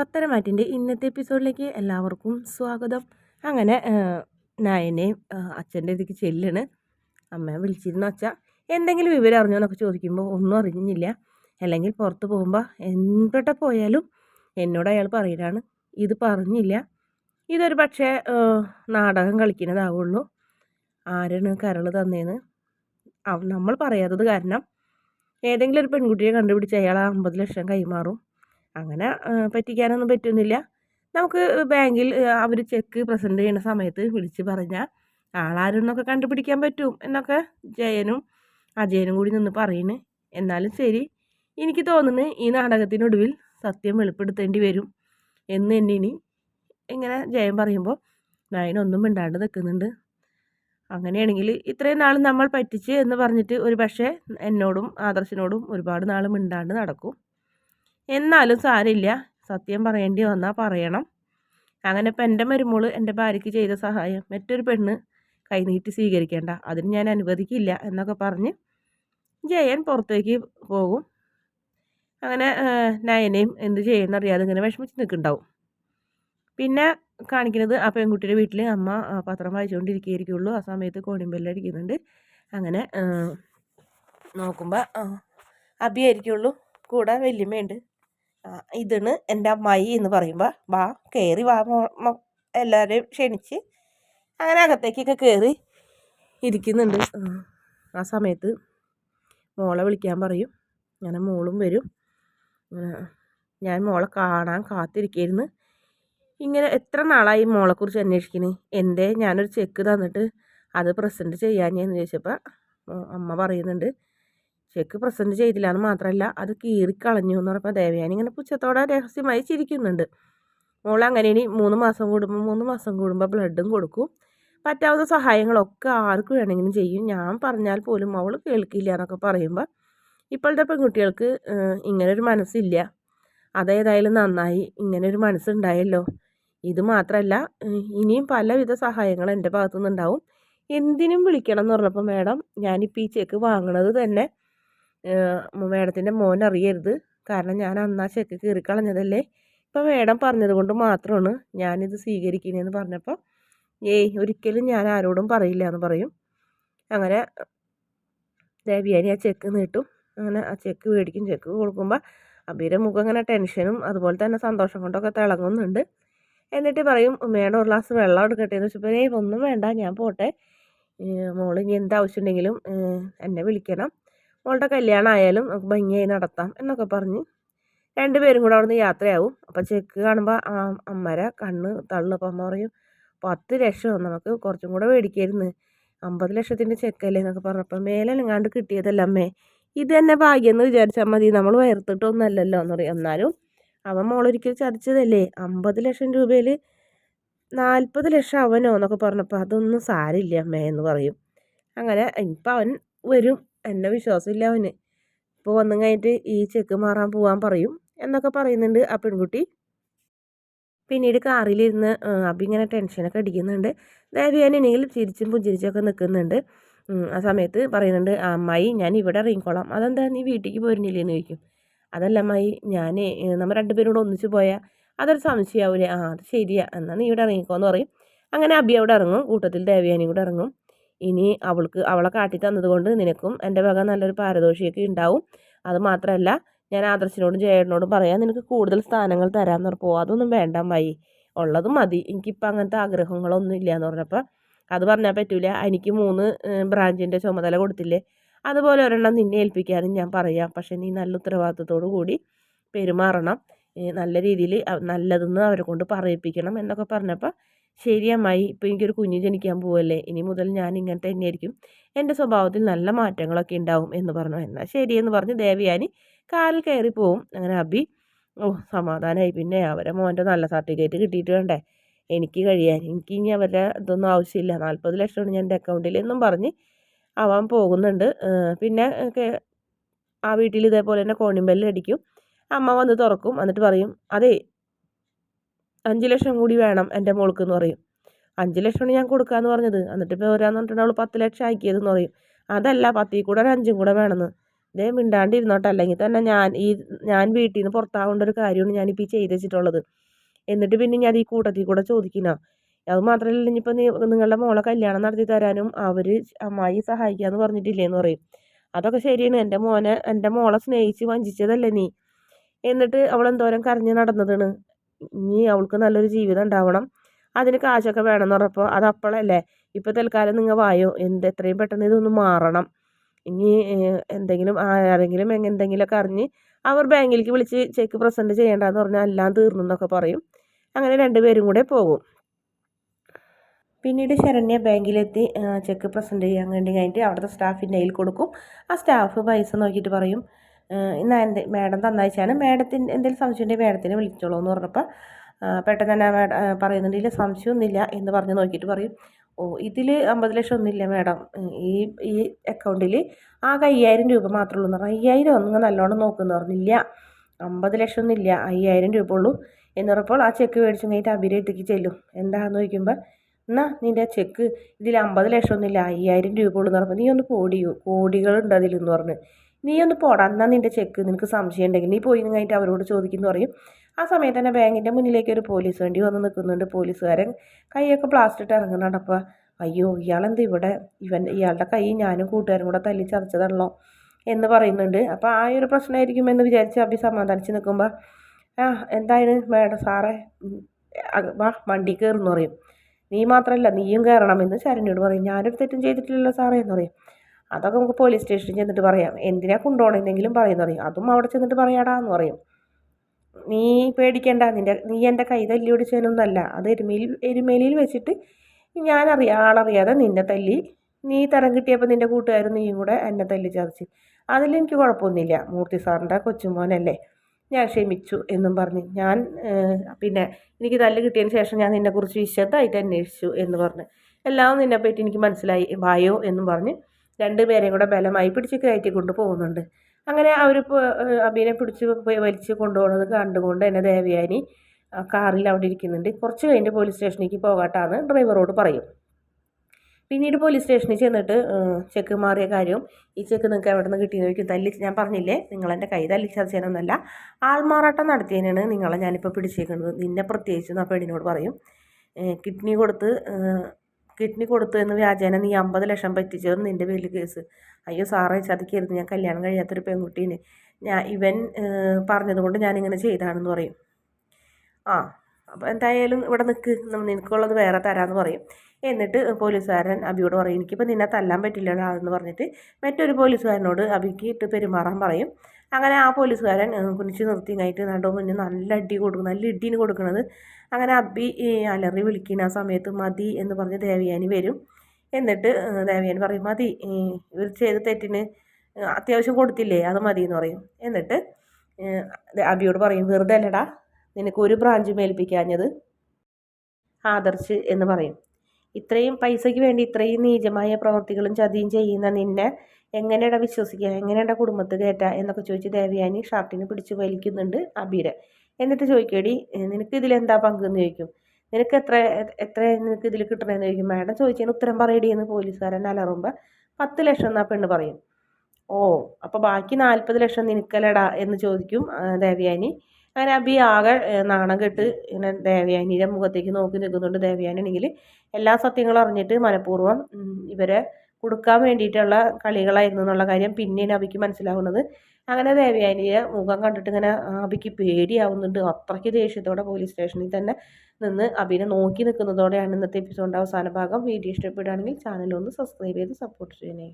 പത്തരമാറ്റിന്റെ ഇന്നത്തെ എപ്പിസോഡിലേക്ക് എല്ലാവർക്കും സ്വാഗതം. അങ്ങനെ നയനെയും അച്ഛന്റെ ഇതിക്ക് ചെല്ലാണ്. അമ്മയെ വിളിച്ചിരുന്നു അച്ഛ എന്തെങ്കിലും വിവരം അറിഞ്ഞോ? എന്നൊക്കെ ചോദിക്കുമ്പോൾ ഒന്നും അറിഞ്ഞില്ല. അല്ലെങ്കിൽ പുറത്ത് പോകുമ്പോൾ എന്തൊട്ടെ പോയാലും എന്നോട് അയാൾ പറയലാണ് ഇത് പറഞ്ഞില്ല. ഇതൊരു പക്ഷേ നാടകം കളിക്കുന്നതാവുള്ളൂ. ആരാണ് കരൾ തന്നേന്ന്? നമ്മൾ പറയാത്തത് കാരണം ഏതെങ്കിലും ഒരു പെൺകുട്ടിയെ കണ്ടുപിടിച്ച് അയാൾ അമ്പത് ലക്ഷം കൈമാറും. അങ്ങനെ പറ്റിക്കാനൊന്നും പറ്റുന്നില്ല. നമുക്ക് ബാങ്കിൽ അവർ ചെക്ക് പ്രസന്റ് ചെയ്യുന്ന സമയത്ത് വിളിച്ച് പറഞ്ഞാൽ ആളാരെന്നൊക്കെ കണ്ടുപിടിക്കാൻ പറ്റും എന്നൊക്കെ ജയനും അജയനും കൂടി നിന്ന് പറയുന്നു എന്നാലും ശരി എനിക്ക് തോന്നുന്നു ഈ നാടകത്തിനൊടുവിൽ സത്യം വെളിപ്പെടുത്തേണ്ടി വരും എന്ന് തന്നെ ഇനി ഇങ്ങനെ ജയൻ പറയുമ്പോൾ നയനൊന്നും മിണ്ടാണ്ട് നിൽക്കുന്നുണ്ട്. അങ്ങനെയാണെങ്കിൽ ഇത്രയും നാൾ നമ്മൾ പറ്റിച്ച് എന്ന് പറഞ്ഞിട്ട് ഒരു പക്ഷേ എന്നോടും ആദർശിനോടും ഒരുപാട് നാൾ മിണ്ടാണ്ട് നടക്കും. എന്നാലും സാരില്ല സത്യം പറയേണ്ടി വന്നാൽ പറയണം. അങ്ങനെ ഇപ്പം എന്റെ മരുമോൾ എന്റെ ഭാര്യയ്ക്ക് ചെയ്ത സഹായം മറ്റൊരു പെണ്ണ് കൈനീട്ടി സ്വീകരിക്കേണ്ട. അതിന് ഞാൻ അനുവദിക്കില്ല എന്നൊക്കെ പറഞ്ഞ് ജയൻ പുറത്തേക്ക് പോകും. അങ്ങനെ നയനയും എന്ത് ചെയ്യുന്നറിയാതെ ഇങ്ങനെ വിഷമിച്ച് നിൽക്കുന്നുണ്ടാവും. പിന്നെ കാണിക്കുന്നത് ആ പെൺകുട്ടിയുടെ വീട്ടിൽ അമ്മ പത്രം വായിച്ചുകൊണ്ടിരിക്കുകയായിരിക്കുള്ളൂ. ആ സമയത്ത് കോണിമ്പെല്ലടിക്കുന്നുണ്ട് അങ്ങനെ നോക്കുമ്പോൾ അബിയായിരിക്കുള്ളൂ. കൂടെ വല്യമ്മയുണ്ട്. ഇതാണ് എന്റെ അമ്മായി എന്ന് പറയുമ്പോൾ വാ കയറി വാ എല്ലാവരെയും ക്ഷണിച്ച് അങ്ങനെ അകത്തേക്കൊക്കെ കയറി ഇരിക്കുന്നുണ്ട്. ആ സമയത്ത് മോളെ വിളിക്കാൻ പറയും. അങ്ങനെ മോളും വരും. ഞാൻ മോളെ കാണാൻ കാത്തിരിക്കായിരുന്നു ഇങ്ങനെ എത്ര നാളായി മോളെക്കുറിച്ച് അന്വേഷിക്കുന്നത് എന്റെ ഞാനൊരു ചെക്ക് തന്നിട്ട് അത് പ്രസന്റ് ചെയ്യാഞ്ഞെന്ന് ചോദിച്ചപ്പോൾ അമ്മ പറയുന്നുണ്ട് ചെക്ക് പ്രസന്റ് ചെയ്തില്ല എന്ന് മാത്രമല്ല അത് കീറിക്കളഞ്ഞു എന്ന് പറഞ്ഞപ്പോൾ ദേവയാനി ഇങ്ങനെ പുച്ഛത്തോടെ രഹസ്യമായി ചിരിക്കുന്നുണ്ട്. മോൾ അങ്ങനെ ഇനി മൂന്ന് മാസം കൂടുമ്പോൾ മൂന്ന് മാസം കൂടുമ്പോൾ ബ്ലഡും കൊടുക്കും. പറ്റാവുന്ന സഹായങ്ങളൊക്കെ ആർക്ക് വേണമെങ്കിലും ചെയ്യും. ഞാൻ പറഞ്ഞാൽ പോലും അവൾ കേൾക്കില്ല എന്നൊക്കെ പറയുമ്പോൾ ഇപ്പോഴത്തെ പെൺകുട്ടികൾക്ക് ഇങ്ങനൊരു മനസ്സില്ല. അതേതായാലും നന്നായി ഇങ്ങനൊരു മനസ്സുണ്ടായല്ലോ. ഇത് മാത്രമല്ല ഇനിയും പലവിധ സഹായങ്ങൾ എന്റെ ഭാഗത്തുനിന്നുണ്ടാവും. എന്തിനും വിളിക്കണം എന്ന് പറഞ്ഞപ്പോൾ മാഡം ഞാനിപ്പോൾ ഈ ചെക്ക് വാങ്ങണത് തന്നെ മേഡത്തിന്റെ മോൻ അറിയരുത്. കാരണം ഞാൻ അന്നാ ആ ചെക്ക് കീറിക്കളഞ്ഞതല്ലേ ഇപ്പം മേഡം പറഞ്ഞത് കൊണ്ട് മാത്രമാണ് ഞാനിത് സ്വീകരിക്കുന്നതെന്ന് പറഞ്ഞപ്പോൾ ഏയ് ഒരിക്കലും ഞാൻ ആരോടും പറയില്ല എന്ന് പറയും. അങ്ങനെ ദേവിയാനി ആ ചെക്ക് നീട്ടും. അങ്ങനെ ആ ചെക്ക് മേടിക്കും. ചെക്ക് കൊടുക്കുമ്പോൾ അബിയുടെ മുഖം അങ്ങനെ ടെൻഷനും അതുപോലെ തന്നെ സന്തോഷം കൊണ്ടൊക്കെ തിളങ്ങുന്നുണ്ട്. എന്നിട്ട് പറയും മേഡം ഒരു ഗ്ലാസ് വെള്ളം എടുക്കട്ടെ എന്ന് വെച്ചപ്പോൾ ഏയ് ഒന്നും വേണ്ട ഞാൻ പോട്ടെ. മോൾ ഇനി എന്താവശ്യമുണ്ടെങ്കിലും എന്നെ വിളിക്കണം. മോളുടെ കല്യാണം ആയാലും നമുക്ക് ഭംഗിയായി നടത്താം എന്നൊക്കെ പറഞ്ഞ് രണ്ടുപേരും കൂടെ അവിടുന്ന് യാത്രയാവും. അപ്പോൾ ചെക്ക് കാണുമ്പോൾ അമ്മരെ കണ്ണ് തള്ളും അമ്മ പറയും പത്ത് ലക്ഷം? നമുക്ക് കുറച്ചും കൂടെ മേടിക്കായിരുന്നു. അമ്പത് ലക്ഷത്തിന്റെ ചെക്കല്ലേ എന്നൊക്കെ പറഞ്ഞപ്പോൾ മേലെ എങ്ങാണ്ട് കിട്ടിയതല്ല അമ്മേ? ഇത് തന്നെ ഭാഗ്യം എന്ന് വിചാരിച്ചാൽ മതി. നമ്മൾ വയർത്തിട്ടൊന്നല്ലല്ലോ എന്ന് പറയും. എന്നാലും അവൻ മോളൊരിക്കൽ ചതിച്ചതല്ലേ? അമ്പത് ലക്ഷം രൂപയിൽ നാൽപ്പത് ലക്ഷം അവനോ? എന്നൊക്കെ പറഞ്ഞപ്പോൾ അതൊന്നും സാരില്ല അമ്മേ എന്ന് പറയും. അങ്ങനെ ഇപ്പം അവൻ വരും. എന്നെ വിശ്വാസമില്ല അവന്. ഇപ്പോൾ വന്നു കഴിഞ്ഞിട്ട് ഈ ചെക്ക് മാറാൻ പോകാൻ പറയും എന്നൊക്കെ പറയുന്നുണ്ട് ആ പെൺകുട്ടി. പിന്നീട് കാറിലിരുന്ന് അബി ഇങ്ങനെ ടെൻഷനൊക്കെ അടിക്കുന്നുണ്ട്. ദേവിയാനെങ്കിലും ചിരിച്ചും പുഞ്ചിരിച്ചൊക്കെ നിൽക്കുന്നുണ്ട്. ആ സമയത്ത് പറയുന്നുണ്ട് അമ്മായി ഞാൻ ഇവിടെ ഇറങ്ങിക്കോളാം. അതെന്താ നീ വീട്ടിലേക്ക് പോരുന്നില്ലേന്ന് ചോദിക്കും. അതല്ല അമ്മായി ഞാൻ നമ്മൾ രണ്ടുപേരും കൂടെ ഒന്നിച്ച് പോയാൽ അതൊരു സംശയമാവില്ലേ ആ അത് ശരിയാ. എന്നാൽ നീ ഇവിടെ ഇറങ്ങിക്കോന്ന് പറയും. അങ്ങനെ അബി അവിടെ ഇറങ്ങും കൂട്ടത്തിൽ ദേവിയാനിയും കൂടെ ഇറങ്ങും. ഇനി അവൾക്ക് അവളെ കാട്ടി തന്നതുകൊണ്ട് നിനക്കും എന്റെ വക നല്ലൊരു പാരദോഷിയൊക്കെ ഉണ്ടാവും. അത് മാത്രമല്ല ഞാൻ ആദർശിനോടും ജയേട്ടനോടും പറയാം നിനക്ക് കൂടുതൽ സ്ഥാനങ്ങൾ തരാമെന്ന് പറഞ്ഞപ്പോൾ അതൊന്നും വേണ്ട അമ്മായി. ഉള്ളത് മതി. എനിക്കിപ്പോൾ അങ്ങനത്തെ ആഗ്രഹങ്ങളൊന്നും ഇല്ല എന്ന് പറഞ്ഞപ്പോൾ അത് പറഞ്ഞാൽ പറ്റൂല. എനിക്ക് മൂന്ന് ബ്രാഞ്ചിന്റെ ചുമതല കൊടുത്തില്ലേ? അതുപോലെ ഒരെണ്ണം നിന്നെ ഏൽപ്പിക്കാനും ഞാൻ പറയാം. പക്ഷേ നീ നല്ല ഉത്തരവാദിത്തത്തോടു കൂടി പെരുമാറണം. നല്ല രീതിയിൽ നല്ലതെന്ന് അവരെ കൊണ്ട് പറയിപ്പിക്കണം എന്നൊക്കെ പറഞ്ഞപ്പോൾ ശരി അമ്മായി ഇപ്പോൾ എനിക്കൊരു കുഞ്ഞ് ജനിക്കാൻ പോവല്ലേ ഇനി മുതൽ ഞാൻ ഇങ്ങനെ തന്നെയായിരിക്കും. എന്റെ സ്വഭാവത്തിൽ നല്ല മാറ്റങ്ങളൊക്കെ ഉണ്ടാവും എന്ന് പറഞ്ഞു. എന്നാൽ ശരിയെന്ന് പറഞ്ഞ് ദേവയാനി കാലിൽ കയറി പോവും. അങ്ങനെ അബി ഓ സമാധാനമായി പിന്നെ അവരെ മോന്റെ നല്ല സർട്ടിഫിക്കറ്റ് കിട്ടിയിട്ട് വേണ്ടേ? എനിക്ക് കഴിയാൻ. എനിക്ക് ഇനി അവരുടെ ഇതൊന്നും ആവശ്യമില്ല. നാൽപ്പത് ലക്ഷമാണ് ഞാൻ എന്റെ അക്കൗണ്ടിൽ എന്നും പറഞ്ഞ് അവൻ പോകുന്നുണ്ട്. പിന്നെ ആ വീട്ടിൽ ഇതേപോലെ തന്നെ കോണിമ്പല്ലടിക്കും അമ്മ വന്ന് തുറക്കും. എന്നിട്ട് പറയും അതേ അഞ്ച് ലക്ഷം കൂടി വേണം എന്റെ മോൾക്ക് എന്ന് പറയും. അഞ്ച് ലക്ഷമാണ് ഞാൻ കൊടുക്കാമെന്ന് പറഞ്ഞത്. എന്നിട്ട് ഇപ്പോൾ ഒരാന്ന് പറഞ്ഞിട്ട് അവൾ പത്ത് ലക്ഷം ആക്കിയതെന്ന് പറയും. അതല്ല പത്തിൽ കൂടെ ഒരു അഞ്ചും കൂടെ വേണമെന്ന്. ഇതേ മിണ്ടാണ്ടിരുന്നോട്ടെ. അല്ലെങ്കിൽ തന്നെ ഞാൻ ഈ ഞാൻ വീട്ടിൽ നിന്ന് പുറത്താവേണ്ട ഒരു കാര്യമാണ് ഞാനിപ്പോൾ ഈ ചെയ്ത് വെച്ചിട്ടുള്ളത്. എന്നിട്ട് പിന്നെ ഞാൻ ഈ കൂട്ടത്തിൽ കൂടെ ചോദിക്കുന്ന അത് മാത്രമല്ല ഇനിയിപ്പോൾ നിങ്ങളുടെ മോളെ കല്യാണം നടത്തി തരാനും അവർ അമ്മായി സഹായിക്കാമെന്ന് പറഞ്ഞിട്ടില്ലേന്ന് പറയും. അതൊക്കെ ശരിയാണ്. എന്റെ മോനെ എന്റെ മോളെ സ്നേഹിച്ച് വഞ്ചിച്ചതല്ലേ നീ? എന്നിട്ട് അവൾ എന്തോരം കരഞ്ഞ് നടന്നതാണ്? ഇനി അവൾക്ക് നല്ലൊരു ജീവിതം ഉണ്ടാവണം. അതിന് കാശൊക്കെ വേണമെന്ന് പറഞ്ഞപ്പോൾ അത് അപ്പോഴല്ലേ ഇപ്പോൾ തൽക്കാലം നിങ്ങൾ വായോ? എന്ത് എത്രയും പെട്ടെന്ന് ഇതൊന്ന് മാറണം. ഇനി എന്തെങ്കിലും ആരെങ്കിലും എന്തെങ്കിലുമൊക്കെ അറിഞ്ഞ് അവർ ബാങ്കിലേക്ക് വിളിച്ച് ചെക്ക് പ്രസന്റ് ചെയ്യേണ്ടതെന്ന് പറഞ്ഞാൽ എല്ലാം തീർന്നു എന്നൊക്കെ പറയും. അങ്ങനെ രണ്ടുപേരും കൂടെ പോകും. പിന്നീട് ശരണ്യ ബാങ്കിലെത്തി ചെക്ക് പ്രസന്റ് ചെയ്യാൻ വേണ്ടി കഴിഞ്ഞിട്ട് അവിടുത്തെ സ്റ്റാഫിന്റെ കയ്യിൽ കൊടുക്കും. ആ സ്റ്റാഫ് പൈസ നോക്കിയിട്ട് പറയും ഇന്ന് എന്റെ മാഡം തന്നയച്ചാണ് മാഡത്തിന് എന്തെങ്കിലും സംശയം ഉണ്ടെങ്കിൽ മാഡത്തിനെ വിളിച്ചോളൂ എന്ന് പറഞ്ഞപ്പോൾ പെട്ടെന്ന് തന്നെ മാഡം പറയുന്നുണ്ടെങ്കിൽ സംശയമൊന്നുമില്ല എന്ന് പറഞ്ഞ് നോക്കിയിട്ട് പറയും. ഓ ഇതിൽ അമ്പത് ലക്ഷം ഒന്നുമില്ല മാഡം. ഈ ഈ അക്കൗണ്ടിൽ ആകെ അയ്യായിരം രൂപ മാത്രമേ ഉള്ളൂ എന്ന് പറഞ്ഞു. അയ്യായിരം ഒന്നും നല്ലോണം നോക്കുമെന്ന് പറഞ്ഞില്ല അമ്പത് ലക്ഷം ഒന്നുമില്ല അയ്യായിരം രൂപ ഉള്ളൂ എന്ന് പറഞ്ഞപ്പോൾ ആ ചെക്ക് മേടിച്ച് കഴിഞ്ഞിട്ട് അഭിരേത്തേക്ക് ചെല്ലും. എന്താണെന്ന് ചോദിക്കുമ്പോൾ എന്നാ നിന്റെ ചെക്ക് ഇതിൽ അമ്പത് ലക്ഷം ഒന്നുമില്ല അയ്യായിരം രൂപ ഉള്ളൂ എന്ന് പറഞ്ഞപ്പോൾ നീ ഒന്ന് കോടിയോ കോടികളുണ്ട് അതിലെന്ന് പറഞ്ഞ്. നീ ഒന്ന് പോടാ എന്നാൽ നിന്റെ ചെക്ക് നിനക്ക് സംശയം ഉണ്ടെങ്കിൽ. നീ പോയി കഴിഞ്ഞിട്ട് അവരോട് ചോദിക്കുന്നു പറയും. ആ സമയത്ത് തന്നെ ബാങ്കിന്റെ മുന്നിലേക്ക് ഒരു പോലീസ് വണ്ടി വന്ന് നിൽക്കുന്നുണ്ട്. പോലീസുകാരൻ കൈയൊക്കെ പ്ലാസ്റ്റർ ഇട്ട് ഇറങ്ങുന്നുണ്ട്. അപ്പോൾ അയ്യോ ഇയാളെന്ത് ഇവിടെ? ഇവൻ ഇയാളുടെ കൈ ഞാനും കൂട്ടുകാരും കൂടെ തല്ലി ചതച്ചതാണല്ലോ എന്ന് പറയുന്നുണ്ട്. അപ്പോൾ ആ ഒരു പ്രശ്നമായിരിക്കും എന്ന് വിചാരിച്ച് അഭി സമാധാനിച്ച് നിൽക്കുമ്പോൾ ആ എന്തായാലും മേഡം സാറേ. വാ വണ്ടി കയറുന്നു പറയും. നീ മാത്രമല്ല നീയും കയറണമെന്ന് ശരണ്യോട് പറയും. ഞാനൊരു തെറ്റും ചെയ്തിട്ടില്ലല്ലോ സാറേ എന്ന് പറയും. അതൊക്കെ നമുക്ക് പോലീസ് സ്റ്റേഷനിൽ ചെന്നിട്ട് പറയാം. എന്തിനാ കൊണ്ടുപോകണമെന്നെങ്കിലും പറയുന്ന പറയും അതും അവിടെ ചെന്നിട്ട് പറയാടാ എന്ന് പറയും. നീ പേടിക്കേണ്ട. നിന്റെ നീ എന്റെ കൈ തല്ലി പിടിച്ചതിനൊന്നല്ല അത് എരുമേലി എരുമേലിയിൽ വെച്ചിട്ട് ഞാനറിയാം ആളറിയാതെ നിന്നെ തല്ലി. നീ തരം കിട്ടിയപ്പോൾ നിന്റെ കൂട്ടുകാരും നീയും കൂടെ എന്നെ തല്ലി ചതച്ച്. അതിലെനിക്ക് കുഴപ്പമൊന്നുമില്ല. മൂർത്തി സാറിന്റെ കൊച്ചുമോനല്ലേ. ഞാൻ ക്ഷമിച്ചു എന്നും പറഞ്ഞ് ഞാൻ പിന്നെ എനിക്ക് തല്ല് കിട്ടിയതിന് ശേഷം ഞാൻ നിന്നെക്കുറിച്ച് വിശദമായിട്ട് അന്വേഷിച്ചു എന്ന് പറഞ്ഞ്. എല്ലാം നിന്നെപ്പറ്റി എനിക്ക് മനസ്സിലായി. വായോ എന്നും പറഞ്ഞ് രണ്ടുപേരെയും കൂടെ ബലമായി പിടിച്ച് കയറ്റി കൊണ്ട് പോകുന്നുണ്ട് അങ്ങനെ അവർ അബീനെ പിടിച്ച് വലിച്ച് കൊണ്ടുപോകുന്നത് കണ്ടുകൊണ്ട് തന്നെ ദേവയാനി കാറിൽ അവിടെ ഇരിക്കുന്നുണ്ട്. കുറച്ച് കഴിഞ്ഞ് പോലീസ് സ്റ്റേഷനിലേക്ക് പോകാട്ടാന്ന് ഡ്രൈവറോട് പറയും. പിന്നീട് പോലീസ് സ്റ്റേഷനിൽ ചെന്നിട്ട് ചെക്ക് മാറിയ കാര്യവും ഈ ചെക്ക് നിങ്ങൾക്ക് എവിടെ നിന്ന് കിട്ടിയെന്ന് ചോദിക്കും. തല്ലി ഞാൻ പറഞ്ഞില്ലേ നിങ്ങളെന്റെ കൈ തല്ലി ചതച്ചതിനൊന്നല്ല ആൾമാറാട്ടം നടത്തിയതിനാണ് നിങ്ങളെ ഞാനിപ്പോൾ പിടിച്ചേക്കുന്നത് നിന്നെ പ്രത്യേകിച്ച് ആ പെണ്ണിനോട് പറയും. കിഡ്നി കൊടുത്ത് കിഡ്നി കൊടുത്തു എന്ന് വ്യാജേന നീ അമ്പത് ലക്ഷം പറ്റിച്ചതെന്ന് നിന്റെ പേരിൽ കേസ്. അയ്യോ സാറേ ചതിക്കരുത് ഞാൻ കല്യാണം കഴിയാത്തൊരു പെൺകുട്ടീനെ ഞാൻ ഇവൻ പറഞ്ഞതുകൊണ്ട് ഞാനിങ്ങനെ ചെയ്താണെന്ന് പറയും. ആ അപ്പോൾ എന്തായാലും ഇവിടെ നിൽക്ക് നിനക്കുള്ളത് വേറെ തരാമെന്ന് പറയും. എന്നിട്ട് പോലീസുകാരൻ അബിയോട് പറയും എനിക്കിപ്പോൾ നിന്നെ തല്ലാൻ പറ്റില്ലടാ എന്ന് പറഞ്ഞിട്ട് മറ്റൊരു പോലീസുകാരനോട് അബിക്ക് ഇട്ട് പെരുമാറാൻ പറയും. അങ്ങനെ ആ പോലീസുകാരൻ കുനിച്ച് നിർത്തി. കഴിഞ്ഞിട്ട് നടു മുന്നേ നല്ല അടി കൊടുക്കും നല്ല ഇടിന് കൊടുക്കുന്നത് അങ്ങനെ അബി അലറി വിളിക്കുന്ന ആ സമയത്ത് മതി എന്ന് പറഞ്ഞ് ദേവയാനി വരും. എന്നിട്ട് ദേവയാനി പറയും മതി ഇവർ ചെയ്ത തെറ്റിന് അത്യാവശ്യം കൊടുത്തില്ലേ അത് മതി എന്ന് പറയും. എന്നിട്ട് അബിയോട് പറയും വെറുതെ അല്ലടാ നിനക്ക് ഒരു ബ്രാഞ്ച് മേൽപ്പിക്കാഞ്ഞത് ആദർശ് എന്ന് പറയും. ഇത്രയും പൈസയ്ക്ക് വേണ്ടി ഇത്രയും നീചമായ പ്രവൃത്തികളും ചതിയും ചെയ്യുന്ന നിന്നെ എങ്ങനെയാടാ വിശ്വസിക്കുക എങ്ങനെയാടാ കുടുംബത്ത് കയറ്റുക എന്നൊക്കെ ചോദിച്ച് ദേവയാനി ഷർട്ടിന് പിടിച്ച് വലിക്കുന്നുണ്ട് അബീരെ. എന്നിട്ട് ചോദിക്കേടി നിനക്ക് ഇതിലെന്താ പങ്കെന്ന് ചോദിക്കും. നിനക്ക് എത്ര എത്ര നിനക്ക് ഇതിൽ കിട്ടണമെന്ന് ചോദിക്കും. മാഡം ചോദിച്ചതിന് ഉത്തരം പറയടി എന്ന് പോലീസുകാരൻ അലറുമ്പോൾ പത്ത് ലക്ഷം എന്നാ പെണ്ണ് പറയും. ഓ അപ്പോൾ ബാക്കി നാൽപ്പത് ലക്ഷം നിനക്കല്ലടാ? എന്ന് ചോദിക്കും ദേവയാനി. അങ്ങനെ അബി ആകെ നാണം കെട്ട് ഇങ്ങനെ ദേവയാനിയുടെ മുഖത്തേക്ക് നോക്കി നിൽക്കുന്നുണ്ട് ദേവയാനിയാണെങ്കിൽ. എല്ലാ സത്യങ്ങളും അറിഞ്ഞിട്ട് മനഃപൂർവം ഇവരെ കൊടുക്കാൻ വേണ്ടിയിട്ടുള്ള കളികളായിരുന്നു എന്നുള്ള കാര്യം പിന്നെയാണ് അബിക്ക് മനസ്സിലാവുന്നത്. അങ്ങനെ ദേവയാനിയെ മുഖം കണ്ടിട്ട് ഇങ്ങനെ അബിക്ക് പേടിയാവുന്നുണ്ട്. അത്രയ്ക്ക് ദേഷ്യത്തോടെ പോലീസ് സ്റ്റേഷനിൽ തന്നെ നിന്ന് അബിനെ നോക്കി നിൽക്കുന്നതോടെയാണ് ഇന്നത്തെ എപ്പിസോഡിന്റെ അവസാന ഭാഗം. വീഡിയോ ഇഷ്ടപ്പെടുകയാണെങ്കിൽ ചാനൽ ഒന്ന് സബ്സ്ക്രൈബ് ചെയ്ത് സപ്പോർട്ട് ചെയ്യണേ.